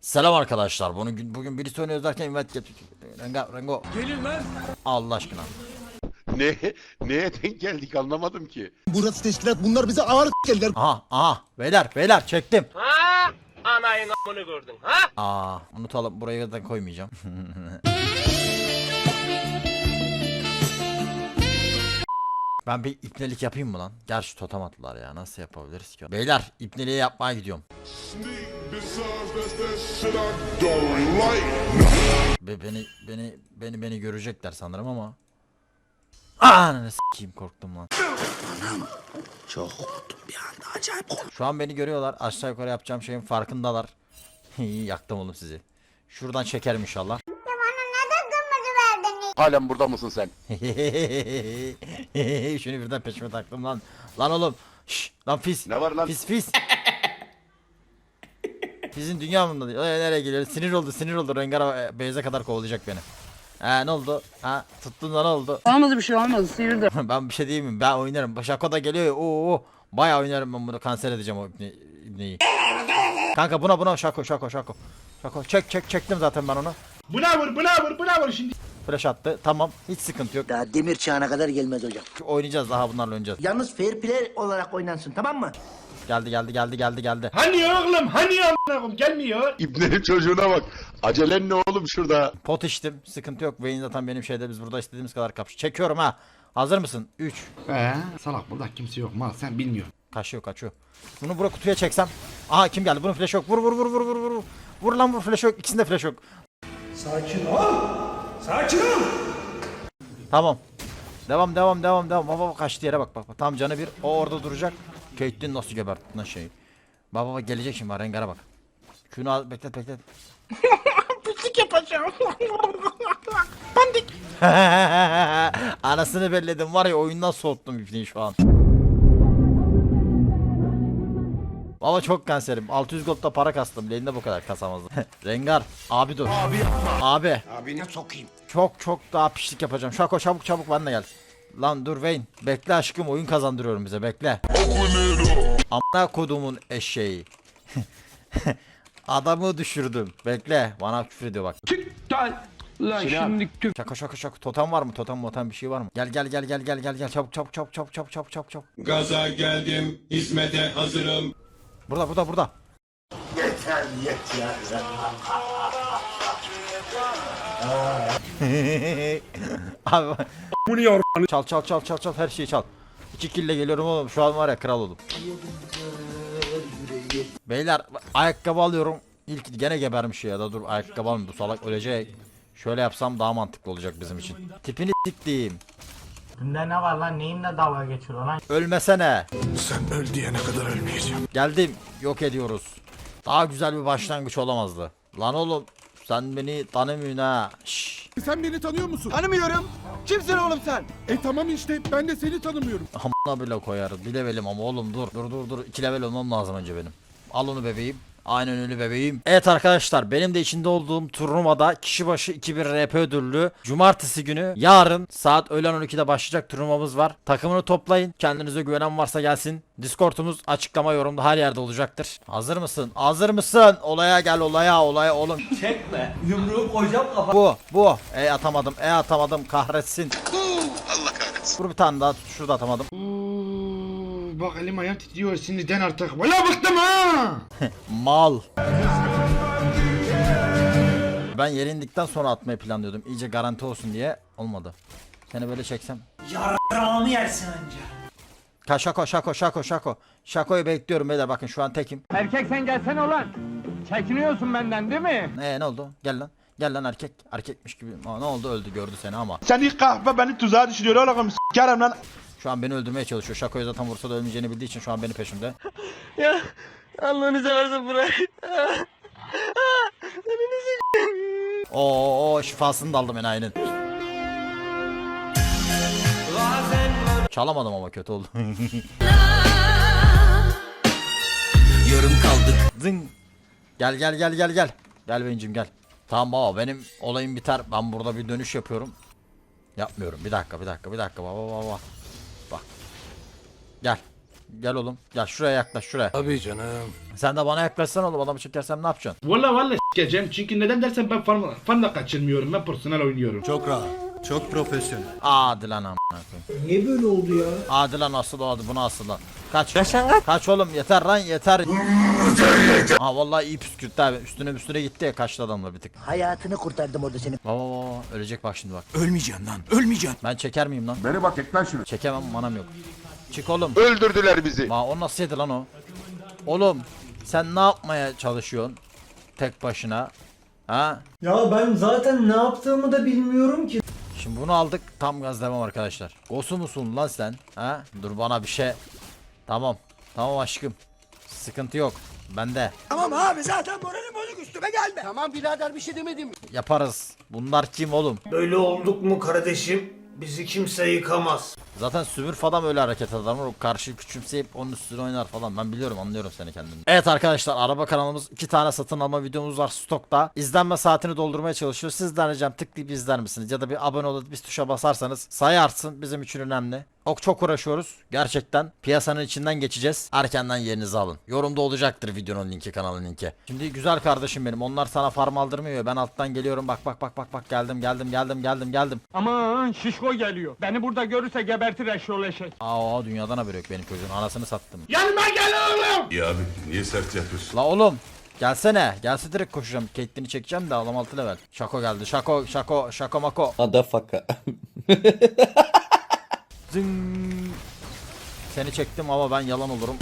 Selam arkadaşlar. Bugün bugün birisi oynuyoruz derken get. Rengo Rengo. Gelin lan. Allah aşkına. Ne neye denk geldik anlamadım ki. Burası teşkilat bunlar bize ağır geldiler. Aha aha beyler beyler çektim. Ha? Anayın amını gördün ha? Aa unutalım buraya da koymayacağım. ben bir ipnelik yapayım mı lan? Gerçi totem attılar ya nasıl yapabiliriz ki? Beyler ipneliği yapmaya gidiyorum. Be beni beni beni beni görecekler sanırım ama. Ananı s**eyim korktum lan. Çok korktum bir anda acayip korktum. Şu an beni görüyorlar. Aşağı yukarı yapacağım şeyin farkındalar. İyi yaktım oğlum sizi. Şuradan çekerim inşallah. Halen burada mısın sen? Şunu birden peşime taktım lan. Lan oğlum. Şş, lan fis. Ne var lan? Fis fis. Fisin dünya mı? Ee, nereye geliyor? Sinir oldu sinir oldu. Rengar e, Beyze kadar kovalayacak beni. Ha ne oldu? Ha tuttun da ne oldu? Olmadı bir şey olmadı sıyırdı. ben bir şey diyeyim mi? Ben oynarım. Şako da geliyor ya. Oo, oo. Bayağı oynarım ben bunu. Kanser edeceğim o ibne, ibneyi. Kanka buna buna şako şako şako. Şako çek çek çektim zaten ben onu. Buna vur buna vur buna vur şimdi. Flash attı. Tamam. Hiç sıkıntı yok. Daha demir çağına kadar gelmez hocam. Oynayacağız daha bunlarla oynayacağız. Yalnız fair play olarak oynansın tamam mı? Geldi geldi geldi geldi geldi. Hani oğlum hani koyayım gelmiyor. İbnenin çocuğuna bak. Acelen ne oğlum şurada? Pot içtim. Sıkıntı yok. Vayne zaten benim şeyde biz burada istediğimiz kadar kapış. Çekiyorum ha. Hazır mısın? 3. Ee, salak burada kimse yok mal sen bilmiyorsun. Kaçıyor kaçıyor. Bunu buraya kutuya çeksem. Aha kim geldi? Bunun flash yok. Vur vur vur vur vur vur. Vur lan vur flash yok. İkisinde flash yok. Sakin ol. Sakin ol. Tamam. Devam devam devam devam. Baba baba kaçtı yere bak bak. bak. Tam canı bir. O orada duracak. Caitlyn nasıl gebertti lan şeyi. Baba baba gelecek şimdi Rengar'a bak. Şunu al beklet beklet. Pislik yapacağım. Anasını belledim var ya oyundan soğuttum ipneyi şu an. Baba çok kanserim. 600 gold'da para kastım. Lane'de bu kadar kasamazdım. Rengar. Abi dur. Abi yapma. Abi. Abine sokayım. Çok çok daha pişlik yapacağım. Şako çabuk çabuk de gel. Lan dur Vayne. Bekle aşkım oyun kazandırıyorum bize bekle. Amına kodumun eşeği. Adamı düşürdüm. Bekle. Bana küfür ediyor bak. Lan şimdi kök Şaka şaka şaka. Totem var mı? Totem motem bir şey var mı? Gel gel gel gel gel gel gel. Çabuk çabuk çabuk çabuk çabuk çabuk çabuk çabuk. Gaza geldim, hizmete hazırım. Burada burada burada. Yeter yeter. Abi Bunu yor. çal çal çal çal çal her şeyi çal. İki kille geliyorum oğlum. Şu an var ya kral oldum. Beyler ayakkabı alıyorum. İlk gene gebermiş ya da dur ayakkabı alayım bu salak ölecek. Şöyle yapsam daha mantıklı olacak bizim için. Tipini siktiğim. Bunda ne var lan? Neyinle dalga geçiyor lan? Ölmesene. Sen öl diyene kadar ölmeyeceğim. Geldim. Yok ediyoruz. Daha güzel bir başlangıç olamazdı. Lan oğlum sen beni tanımıyorsun ha. Şşş. Sen beni tanıyor musun? Tanımıyorum. Kimsin oğlum sen? E tamam işte ben de seni tanımıyorum. Amına bile koyarız. Bir levelim ama oğlum dur. Dur dur dur. İki level olmam lazım önce benim. Al onu bebeğim. Aynen öyle bebeğim. Evet arkadaşlar benim de içinde olduğum turnuvada kişi başı 2000 RP ödüllü. Cumartesi günü yarın saat öğlen 12'de başlayacak turnuvamız var. Takımını toplayın. Kendinize güvenen varsa gelsin. Discord'umuz açıklama yorumda her yerde olacaktır. Hazır mısın? Hazır mısın? Olaya gel olaya olaya oğlum. Çekme. Yumruğu koyacağım kafa. Bu bu. E atamadım. E atamadım. Kahretsin. Allah kahretsin. Vur bir tane daha. Şurada atamadım. Bak elim ayağım titriyor sinirden artık. Valla bıktım ha. Mal. Ben yere indikten sonra atmayı planlıyordum. İyice garanti olsun diye. Olmadı. Seni böyle çeksem. Yarrağımı yersin anca. Ka şako şako şako şako. Şakoyu bekliyorum beyler bakın şu an tekim. Erkek sen gelsene ulan. Çekiniyorsun benden değil mi? Ee ne oldu? Gel lan. Gel lan erkek. Erkekmiş gibi. Aa, ne oldu öldü gördü seni ama. Sen ilk kahve beni tuzağa düşürüyor oğlum. S**kerim lan. Şu an beni öldürmeye çalışıyor. Şakoyu zaten vursa da ölmeyeceğini bildiği için şu an beni peşimde. Ya Allah'ını seversen bırak. Oo, oo şifasını da aldım enayinin. Çalamadım ama kötü oldu. Yarım kaldık. Zing. Gel gel gel gel gel. Gel bencim gel. Tamam baba benim olayım biter. Ben burada bir dönüş yapıyorum. Yapmıyorum. Bir dakika bir dakika bir dakika baba baba. Gel. Gel oğlum. Gel şuraya yaklaş şuraya. Tabii canım. Sen de bana yaklaşsan oğlum adamı çekersem ne yapacaksın? Valla valla s**eceğim çünkü neden dersen ben fan, fan da kaçırmıyorum ben personel oynuyorum. Çok rahat. Çok profesyonel. Hadi lan amına koyayım. Niye böyle oldu ya? Hadi lan asıl o hadi bunu asıl lan. Kaç. Kaç oğlum yeter lan yeter. Ha vallahi iyi püskürttü abi. Üstüne üstüne gitti ya kaçtı adamla bir tık. Hayatını kurtardım orada senin. Baba baba ölecek bak şimdi bak. Ölmeyeceğim lan. Ölmeyeceğim. Ben çeker miyim lan? Beni bak et lan şunu. Çekemem manam yok. Çık oğlum. Öldürdüler bizi. Ma o nasıl yedi lan o? Oğlum sen ne yapmaya çalışıyorsun? Tek başına. Ha? Ya ben zaten ne yaptığımı da bilmiyorum ki. Şimdi bunu aldık tam gaz devam arkadaşlar. Gosu musun lan sen? Ha? Dur bana bir şey. Tamam. Tamam aşkım. Sıkıntı yok. Bende. Tamam abi zaten moralim bozuk üstüme gelme. Tamam birader bir şey demedim. Yaparız. Bunlar kim oğlum? Böyle olduk mu kardeşim? Bizi kimse yıkamaz. Zaten Sübür falan öyle hareket. O karşı küçümseyip onun üstüne oynar falan. Ben biliyorum anlıyorum seni kendini. Evet arkadaşlar araba kanalımız iki tane satın alma videomuz var stokta. İzlenme saatini doldurmaya çalışıyor. Sizden ricam tıklayıp izler misiniz? Ya da bir abone olup bir tuşa basarsanız sayı artsın bizim için önemli. Ok çok uğraşıyoruz. Gerçekten piyasanın içinden geçeceğiz. Erkenden yerinizi alın. Yorumda olacaktır videonun linki kanalın linki. Şimdi güzel kardeşim benim. Onlar sana farm aldırmıyor. Ben alttan geliyorum. Bak bak bak bak bak geldim geldim geldim geldim geldim. Aman şişko geliyor. Beni burada görürse gebertir eşyol eşek. Aa dünyadan haber yok benim çocuğun. Anasını sattım. Yanıma gel oğlum. Ya abi niye sert yapıyorsun? La oğlum gelsene. Gelse direkt koşacağım. Caitlyn'i çekeceğim de adam altı level. Şako geldi. Şako şako şako mako. Motherfucker. Zing. Seni çektim ama ben yalan olurum.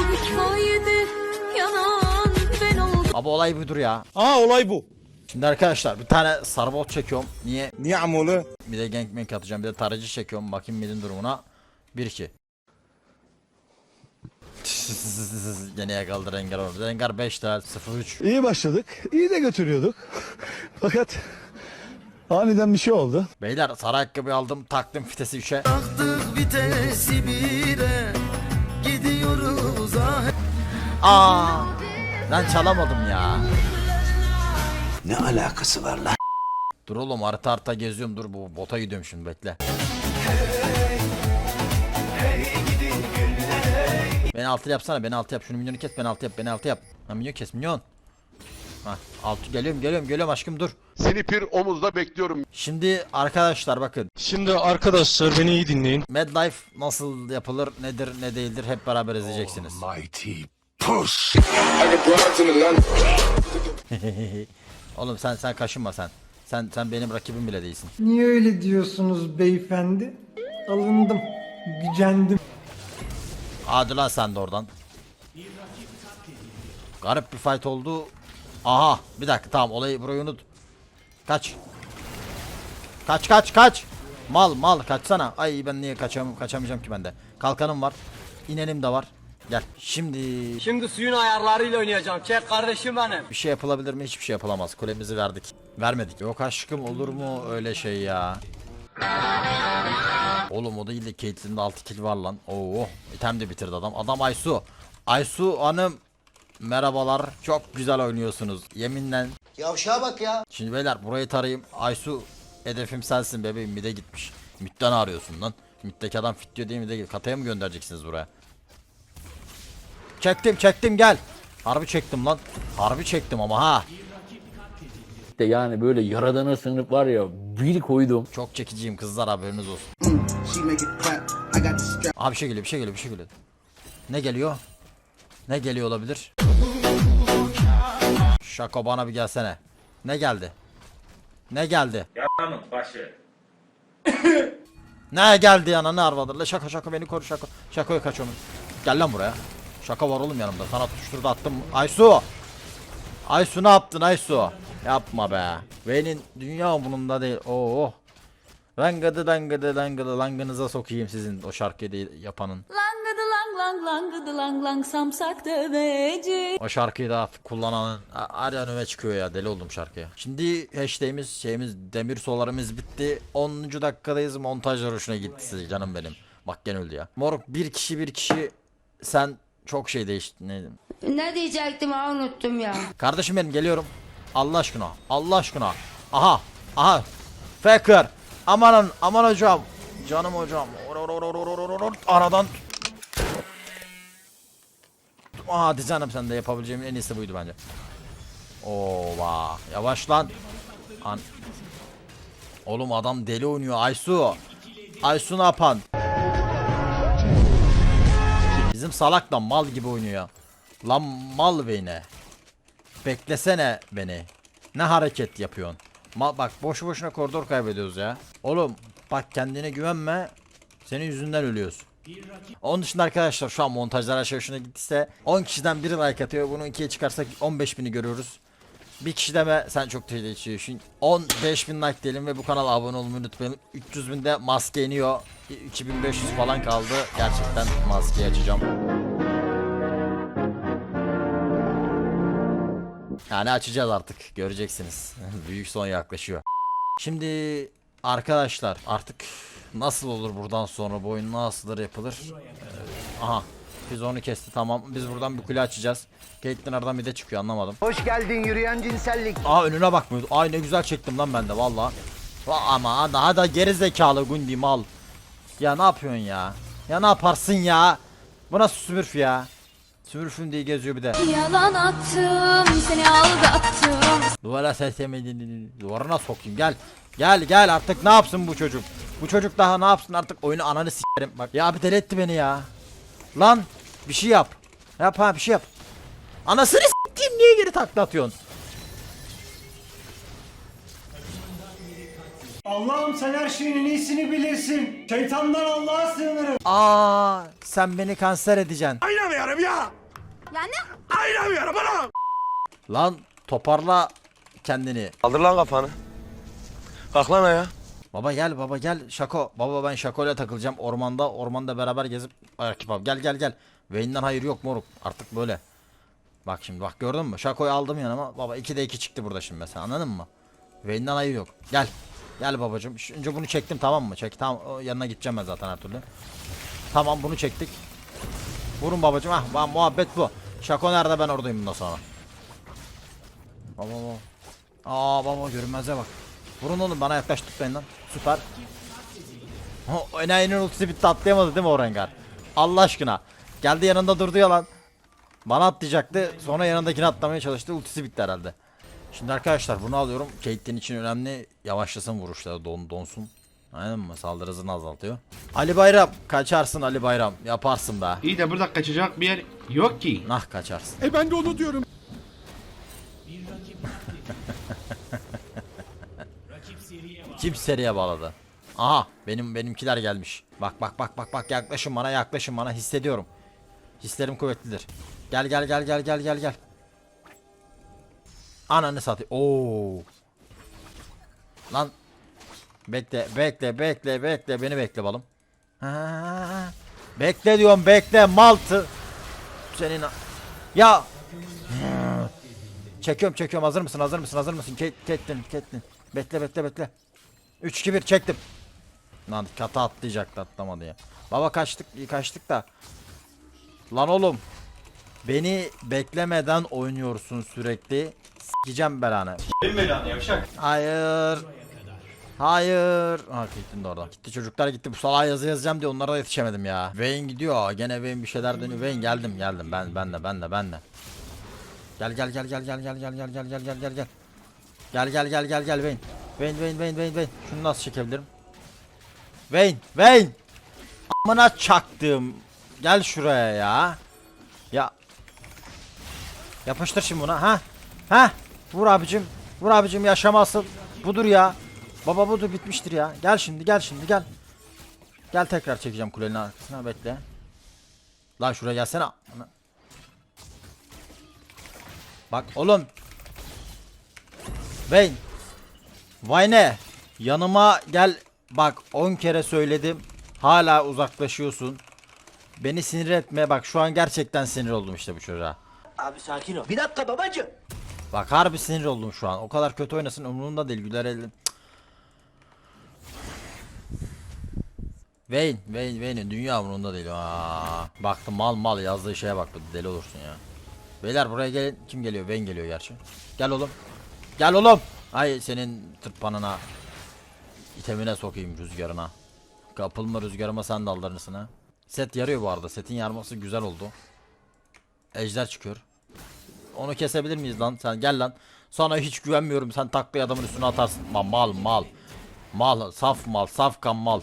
Yanan ben oldum. Abi olay budur ya. Aa olay bu. Şimdi arkadaşlar bir tane sarı çekiyorum. Niye? Niye amolu? Bir de gank atacağım. Bir de tarayıcı çekiyorum. Bakayım midin durumuna. 1-2. Gene yakaladı Rengar orada. Rengar 5 level 0-3. İyi başladık. İyi de götürüyorduk. Fakat aniden bir şey oldu. Beyler sarı ayakkabı aldım. Taktım fitesi 3'e. Vitesi bire gidiyoruz ah. Aa! Ben çalamadım ya. Ne alakası var lan? Dur oğlum harita harita geziyorum dur bu bota gidiyorum şimdi bekle. Beni altı yapsana beni altı yap şunu minyonu kes beni altı yap beni altı yap. Ha minyon kes minyon. Ha altı geliyorum geliyorum geliyorum aşkım dur. Seni pir omuzda bekliyorum. Şimdi arkadaşlar bakın Şimdi arkadaşlar beni iyi dinleyin. Medlife nasıl yapılır nedir ne değildir hep beraber izleyeceksiniz. Mighty push. Oğlum sen sen kaşınma sen. Sen sen benim rakibim bile değilsin. Niye öyle diyorsunuz beyefendi? Alındım. Gücendim. Hadi lan sen de oradan. Garip bir fight oldu. Aha bir dakika tamam olayı burayı unut. Kaç. Kaç kaç kaç. Mal mal kaçsana. Ay ben niye kaçam kaçamayacağım ki bende. Kalkanım var. İnenim de var. Gel. Şimdi Şimdi suyun ayarlarıyla oynayacağım. Çek kardeşim benim. bir şey yapılabilir mi? Hiçbir şey yapılamaz. Kulemizi verdik. Vermedik. Yok aşkım olur mu öyle şey ya? Oğlum o değil de Caitlyn'de 6 kill var lan. Oo, item de bitirdi adam. Adam Aysu. Aysu hanım merhabalar. Çok güzel oynuyorsunuz. Yeminle. Yavşağa bak ya. Şimdi beyler burayı tarayayım. Aysu hedefim sensin bebeğim. Mide gitmiş. Midden arıyorsun lan. Middeki adam fit diyor değil mi? De kataya mı göndereceksiniz buraya? Çektim çektim gel. Harbi çektim lan. Harbi çektim ama ha. De yani böyle yaradana sınıf var ya bir koydum. Çok çekiciyim kızlar haberiniz olsun. Abi bir şey geliyor bir şey geliyor bir şey geliyor. Ne geliyor? Ne geliyor olabilir? Şako bana bir gelsene. Ne geldi? Ne geldi? başı. ne geldi yana ne arvadır? La şaka şaka beni koru şaka. Şakoya kaç onu. Gel lan buraya. Şaka var oğlum yanımda. Sana tutuşturdu attım. Aysu. Aysu ne yaptın Aysu? Yapma be. Benim dünya bununda değil. Oo. Langıdı langıdı langıdı langınıza sokayım sizin o şarkıyı değil yapanın. Langıdı lang lang langıdı lang lang samsak döveci. O şarkıyı da kullananın a- her an öne çıkıyor ya deli oldum şarkıya. Şimdi hashtag'imiz şeyimiz demir solarımız bitti. 10. dakikadayız montajlar hoşuna gitti size canım benim. Bak gene öldü ya. Moruk bir kişi bir kişi sen çok şey değişti. Ne, Ne diyecektim ha unuttum ya. Kardeşim benim geliyorum. Allah aşkına. Allah aşkına. Aha. Aha. Faker. Amanın aman hocam. Canım hocam. Aradan. Hadi canım sen de yapabileceğimin en iyisi buydu bence. Ova. Yavaş lan. An Oğlum adam deli oynuyor Aysu. Aysu ne yapan? Bizim salak da mal gibi oynuyor. Lan mal beyne. Beklesene beni. Ne hareket yapıyorsun? Ma bak boşu boşuna koridor kaybediyoruz ya. Oğlum bak kendine güvenme. Senin yüzünden ölüyoruz. Onun dışında arkadaşlar şu an montajlar aşağı hoşuna gittiyse 10 kişiden biri like atıyor. Bunu ikiye çıkarsak 15 bini görüyoruz. Bir kişi deme sen çok tehlikelisin. 15 bin like diyelim ve bu kanala abone olmayı unutmayalım. 300 binde maske iniyor. 2500 falan kaldı. Gerçekten maskeyi açacağım. Yani açacağız artık. Göreceksiniz. Büyük son yaklaşıyor. Şimdi arkadaşlar artık nasıl olur buradan sonra bu oyun nasıldır yapılır? Ee, aha. Biz onu kesti tamam. Biz buradan bir kule açacağız. Caitlyn aradan bir de çıkıyor anlamadım. Hoş geldin yürüyen cinsellik. Aa önüne bakmıyordu. Ay ne güzel çektim lan ben de valla. Va- Ama daha da geri zekalı Gundi mal. Ya ne yapıyorsun ya? Ya ne yaparsın ya? Bu nasıl sümürf ya? Sümürfüm diye geziyor bir de. Yalan attım seni aldattım Duvara seslemedin. Duvarına sokayım gel. Gel gel artık ne yapsın bu çocuk? Bu çocuk daha ne yapsın artık oyunu ananı s**erim. Bak ya bir deli etti beni ya. Lan bir şey yap. Yap ha bir şey yap. Anasını s**eyim niye geri takla atıyorsun? Allah'ım sen her şeyin en iyisini bilirsin. Şeytandan Allah'a sığınırım. Aa sen beni kanser edeceksin. Oynamıyorum ya. Yani Oynamıyorum bana. Lan toparla kendini. Kaldır lan kafanı. Kalk lan ayağa. Baba gel baba gel Şako. Baba ben Şako'yla takılacağım ormanda. Ormanda beraber gezip rakip abi. Gel gel gel. Vayne'den hayır yok moruk. Artık böyle. Bak şimdi bak gördün mü? Şako'yu aldım yanıma. Baba 2'de 2 çıktı burada şimdi mesela anladın mı? Vayne'den hayır yok. Gel. Gel babacım. Önce bunu çektim tamam mı? Çek tamam. O yanına gideceğim ben zaten her türlü. Tamam bunu çektik. Vurun babacım. Ah bak, muhabbet bu. Şako nerede ben oradayım bundan sonra. Baba baba. Aa baba görünmezle bak. Vurun oğlum bana yaklaş tutmayın lan. Süper. Enayinin ultisi bitti atlayamadı değil mi o rengar? Allah aşkına. Geldi yanında durdu ya lan. Bana atlayacaktı. Sonra yanındakini atlamaya çalıştı. Ultisi bitti herhalde. Şimdi arkadaşlar bunu alıyorum. Caitlyn için önemli. Yavaşlasın vuruşları don, donsun. Aynen mi? Saldırı hızını azaltıyor. Ali Bayram. Kaçarsın Ali Bayram. Yaparsın be. İyi de burada kaçacak bir yer yok ki. Nah kaçarsın. E ben de onu diyorum. Kim seriye bağladı? Aha benim benimkiler gelmiş. Bak bak bak bak bak yaklaşın bana yaklaşın bana hissediyorum. Hislerim kuvvetlidir. Gel gel gel gel gel gel gel. Ananı satayım. Oo. Lan. Bekle bekle bekle bekle beni bekle balım. Bekle diyorum bekle maltı. Senin ya. Çekiyorum çekiyorum hazır mısın hazır mısın hazır mısın? Ket, Caitlyn Caitlyn. Bekle bekle bekle. 3 2 1 çektim. Lan kata atlayacaktı atlamadı ya. Baba kaçtık kaçtık da. Lan oğlum. Beni beklemeden oynuyorsun sürekli. Sikeceğim belanı. Hayır. Hayır. Ha gittin de oradan. Gitti çocuklar gitti. Bu salağa yazı yazacağım diye onlara da yetişemedim ya. Vayne gidiyor. Gene Vayne bir şeyler dönüyor. Vayne geldim geldim. Ben ben de ben de ben de. Gel gel gel gel gel gel gel gel gel gel gel gel gel. Gel gel gel gel gel Vayne. Vayne Vayne Vayne Vayne Vayne. Şunu nasıl çekebilirim? Vayne Vayne. Amına çaktım. Gel şuraya ya. Ya. Yapıştır şimdi buna ha. Ha. Vur abicim. Vur abicim yaşama asıl. Budur ya. Baba budur bitmiştir ya. Gel şimdi gel şimdi gel. Gel tekrar çekeceğim kulenin arkasına bekle. Lan şuraya gelsene. Bak oğlum. Vayne. Vayne. Yanıma gel. Bak 10 kere söyledim. Hala uzaklaşıyorsun. Beni sinir etme. Bak şu an gerçekten sinir oldum işte bu çocuğa. Abi sakin ol. Bir dakika babacığım. Bak harbi sinir oldum şu an. O kadar kötü oynasın umurumda değil. Güler elin. Vayne, Vayne, Vayne'in dünya umurunda değil. Aa, baktım mal mal yazdığı şeye bak deli olursun ya. Beyler buraya gelin. Kim geliyor? Vayne geliyor gerçi. Gel oğlum. Gel oğlum. Ay senin tırpanına. itemine sokayım rüzgarına. Kapılma rüzgarıma sen de aldanırsın ha. Set yarıyor bu arada. Setin yarması güzel oldu. Ejder çıkıyor. Onu kesebilir miyiz lan? Sen gel lan. Sana hiç güvenmiyorum. Sen taklayı adamın üstüne atarsın. Mal mal mal. Mal saf mal saf kan mal.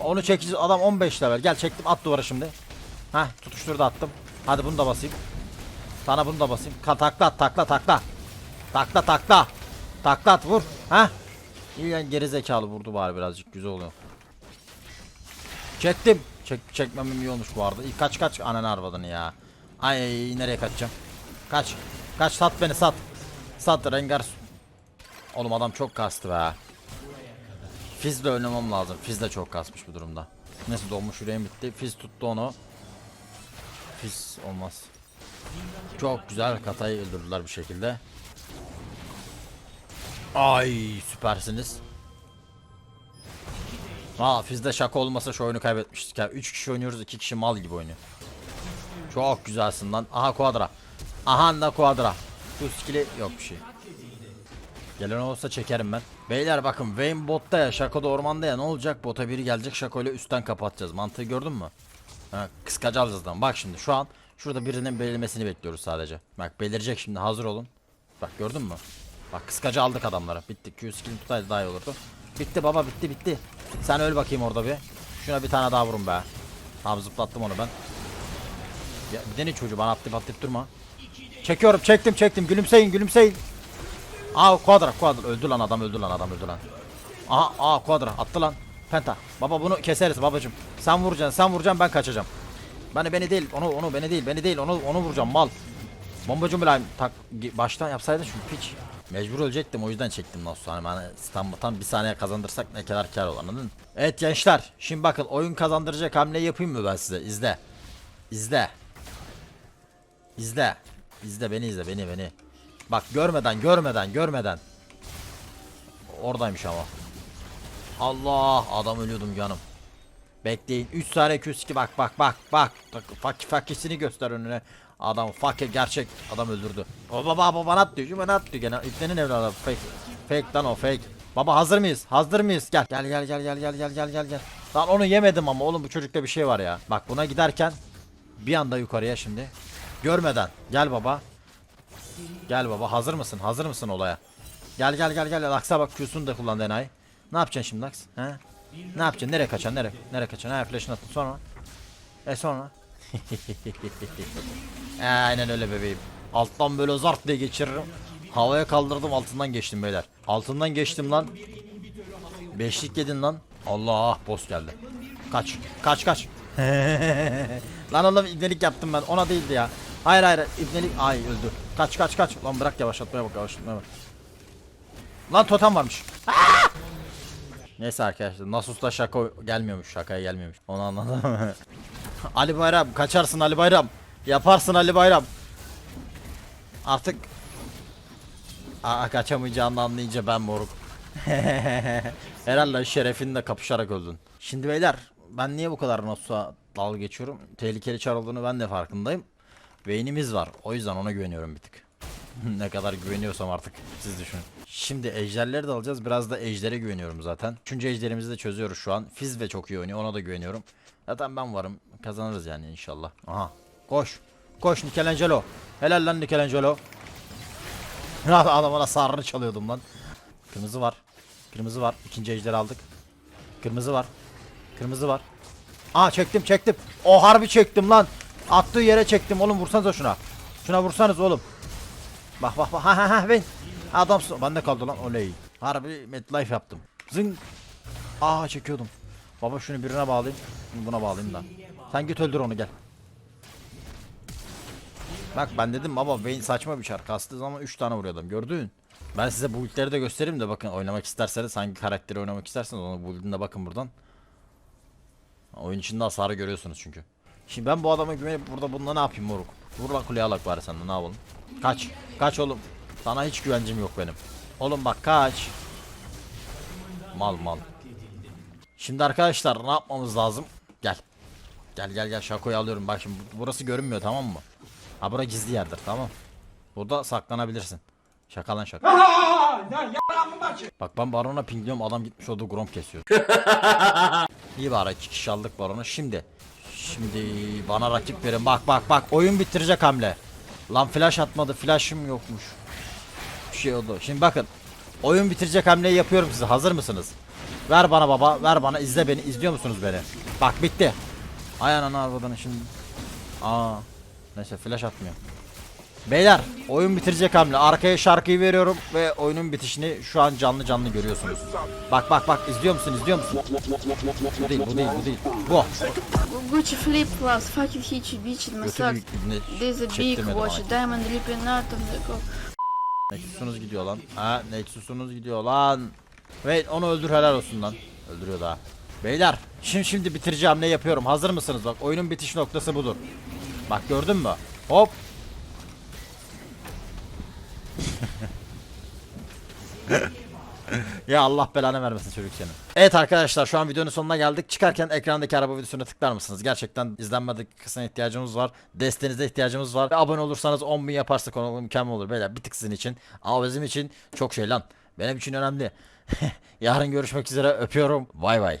Onu çekici adam 15 level. Gel çektim at duvara şimdi. Heh tutuşturdu attım. Hadi bunu da basayım. Sana bunu da basayım. Ka takla takla takla. Takla takla. Takla at vur. Heh. İyi yani geri vurdu bari birazcık güzel oluyor. Çektim. Çek, çekmemem iyi olmuş bu arada. Kaç kaç ananı arvadını ya. Ay nereye kaçacağım? Kaç. Kaç sat beni sat. Sat Rengar. Oğlum adam çok kastı be. Fizz'le oynamam lazım. Fizz de çok kasmış bu durumda. Neyse donmuş yüreğim bitti. Fizz tuttu onu. Fizz olmaz. Çok güzel katayı öldürdüler bir şekilde. Ay süpersiniz. Aa Fizz'de şaka olmasa şu oyunu kaybetmiştik ya. 3 kişi oynuyoruz 2 kişi mal gibi oynuyor. Çok güzelsin lan. Aha Quadra. Aha da Quadra. Bu skill'i yok bir şey. Gelen olsa çekerim ben. Beyler bakın Vayne botta ya Shaco da ormanda ya ne olacak bota biri gelecek Shaco ile üstten kapatacağız. Mantığı gördün mü? Ha, kıskacağız azdan. Bak şimdi şu an şurada birinin belirmesini bekliyoruz sadece. Bak belirecek şimdi hazır olun. Bak gördün mü? Bak kıskacı aldık adamlara. Bitti. Q skill'ini tutaydı daha iyi olurdu. Bitti baba bitti bitti. Sen öl bakayım orada bir. Şuna bir tane daha vurun be. Tamam zıplattım onu ben. Ya bir dene çocuğu bana atlayıp atlayıp durma. Çekiyorum çektim çektim gülümseyin gülümseyin. Aa quadra quadra öldü lan adam öldü lan adam öldü lan. Aha aa quadra attı lan. Penta. Baba bunu keseriz babacım. Sen vuracaksın sen vuracaksın ben kaçacağım. Beni beni değil onu onu beni değil beni değil onu onu vuracağım mal. Bombacı mülayim tak baştan yapsaydın şu piç. Mecbur ölecektim o yüzden çektim nasıl hani ben tam, tam bir saniye kazandırsak ne kadar kar olur anladın? Evet gençler şimdi bakın oyun kazandıracak hamle yapayım mı ben size izle. İzle. İzle. İzle beni izle beni beni. Bak görmeden görmeden görmeden. Oradaymış ama. Allah adam ölüyordum canım. Bekleyin 3 tane Q2 bak bak bak bak. Fakir fakisini göster önüne. Adam fakir gerçek adam öldürdü. O baba baba bana atlıyor şu bana atlıyor gene. İplenin evladı fake. Fake lan o fake. Baba hazır mıyız? Hazır mıyız? Gel. Gel gel gel gel gel gel gel gel gel. Lan onu yemedim ama oğlum bu çocukta bir şey var ya. Bak buna giderken bir anda yukarıya şimdi. Görmeden. Gel baba. Gel baba hazır mısın? Hazır mısın olaya? Gel gel gel gel. Laks'a bak Q'sunu da kullandı enayi. Ne yapacaksın şimdi Laks? He? Ne yapacaksın? Nereye kaçacaksın? Nereye? Nereye kaçacaksın? Ha flash'ını attın sonra. E sonra? E, Aynen öyle bebeğim. Alttan böyle zart diye geçiririm. Havaya kaldırdım altından geçtim beyler. Altından geçtim lan. Beşlik yedin lan. Allah boss geldi. Kaç. Kaç kaç. lan oğlum ibnelik yaptım ben. Ona değildi ya. Hayır hayır ibnelik. Ay öldü. Kaç kaç kaç. Lan bırak yavaşlatmaya bak yavaşlatmaya bak. Lan totem varmış. Aa! Neyse arkadaşlar Nasus'ta şaka gelmiyormuş şakaya gelmiyormuş onu anladım Ali Bayram kaçarsın Ali Bayram Yaparsın Ali Bayram Artık Aa, kaçamayacağını anlayınca ben moruk Herhalde şerefinle kapışarak öldün Şimdi beyler ben niye bu kadar Nasus'a dalga geçiyorum Tehlikeli çar olduğunu ben de farkındayım Beynimiz var o yüzden ona güveniyorum bir tık ne kadar güveniyorsam artık siz düşünün. Şimdi ejderleri de alacağız. Biraz da ejdere güveniyorum zaten. Üçüncü ejderimizi de çözüyoruz şu an. Fiz de çok iyi oynuyor. Ona da güveniyorum. Zaten ben varım. Kazanırız yani inşallah. Aha. Koş. Koş Michelangelo. Helal lan Michelangelo. Adamına sarrını çalıyordum lan. Kırmızı var. Kırmızı var. İkinci ejderi aldık. Kırmızı var. Kırmızı var. Aa çektim çektim. O harbi çektim lan. Attığı yere çektim oğlum vursanıza şuna. Şuna vursanız oğlum. Bak bak bak. Ha ha ha ben adamsın. Bende kaldı lan oley. Harbi medlife yaptım. Zın aa çekiyordum. Baba şunu birine bağlayayım. Bunu buna bağlayayım da. Sen git öldür onu gel. Bak ben dedim baba Vayne saçma bir çar kastığı zaman 3 tane vuruyor adam gördün? Ben size bu build'leri de göstereyim de bakın oynamak isterseniz hangi karakteri oynamak isterseniz onu build'ine bakın buradan. Oyun içinde hasarı görüyorsunuz çünkü Şimdi ben bu adama güvenip burada bununla ne yapayım moruk? Vur lan kuleye alak bari sen de ne yapalım? Kaç. Kaç oğlum. Sana hiç güvencim yok benim. Oğlum bak kaç. Mal mal. Şimdi arkadaşlar ne yapmamız lazım? Gel. Gel gel gel şakoyu alıyorum. Bak şimdi bu- burası görünmüyor tamam mı? Ha bura gizli yerdir tamam. Burada saklanabilirsin. Şaka lan şaka. Bak ben barona pingliyorum adam gitmiş olduğu grom kesiyor. İyi bari iki kişi aldık baronu. Şimdi Şimdi bana rakip verin. Bak bak bak oyun bitirecek hamle. Lan flash atmadı. Flash'ım yokmuş. Bir şey oldu. Şimdi bakın. Oyun bitirecek hamleyi yapıyorum size. Hazır mısınız? Ver bana baba. Ver bana. izle beni. İzliyor musunuz beni? Bak bitti. Ay ananı arabadan şimdi. Aa. Neyse flash atmıyor. Beyler oyun bitirecek hamle. Arkaya şarkıyı veriyorum ve oyunun bitişini şu an canlı canlı görüyorsunuz. Bak bak bak izliyor musun izliyor musun? Bu değil bu değil bu değil. Bu. Gucci flip flops, fucking hitch, bitch in my Götü socks. büyük ibne There's a big watch, diamond dripping out of the. Nexus'unuz gidiyor lan. Ha Nexus'unuz gidiyor lan. Ve onu öldür helal olsun lan. Öldürüyor daha. Beyler şimdi şimdi bitireceğim ne yapıyorum hazır mısınız bak oyunun bitiş noktası budur. Bak gördün mü? Hop. Ya Allah belanı vermesin çocuk senin. Evet arkadaşlar şu an videonun sonuna geldik. Çıkarken ekrandaki araba videosuna tıklar mısınız? Gerçekten izlenme kısmına ihtiyacımız var. Desteğinize ihtiyacımız var. Ve abone olursanız 10 bin yaparsak onu mükemmel olur. Beyler bir tık sizin için. Ama bizim için çok şey lan. Benim için önemli. Yarın görüşmek üzere öpüyorum. Bay bay.